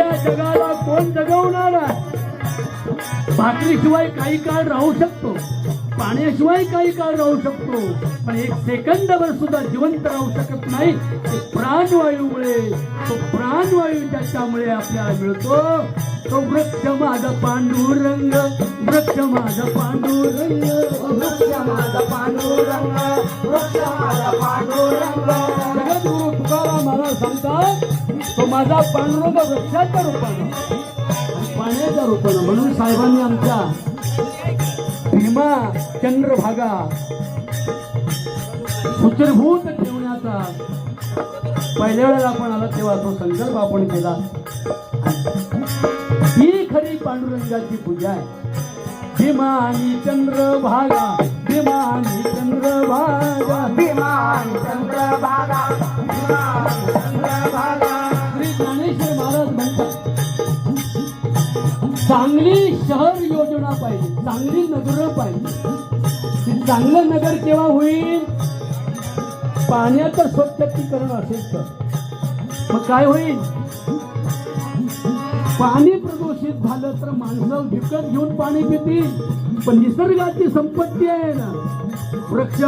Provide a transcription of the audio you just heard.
या जगाला कोण जगवणार भाकरीशिवाय काही काळ राहू शकतो पाण्याशिवाय काही काळ राहू शकतो पण एक सेकंदभर सुद्धा जिवंत राहू शकत नाही. ते प्राणवायूमुळे तो प्राणवायू त्याच्यामुळे आपल्याला मिळतो. तो वृक्ष माझा पांडुरंग वृक्ष माझा पांडुरंग वृक्ष माझा पांडुरंग. माझा पांडुरंग वृक्षाच्या रूपानं. पाण्याच्या रूपानं. म्हणून साहेबांनी आमच्या भीमा चंद्रभागा सुचरभूत ठेवण्याचा पहिल्या वेळेला आपण आला तेव्हा तो संकल्प आपण केला. ही खरी पांडुरंगाची पूजा आहे. भीमा आणि चंद्रभागा भीमा आणि चंद्रभागा. विमान चंद्रभागा. चांगली शहर योजना पाहिजे चांगली नगर पाहिजे. चांगलं नगर केव्हा होईल? पाण्याचं स्वच्छतीकरण असेल तर. मग काय होईल? पाणी प्रदूषित झालं तर माणसं विकत घेऊन पाणी पितील. पण निसर्गाची संपत्ती आहे ना. वृक्ष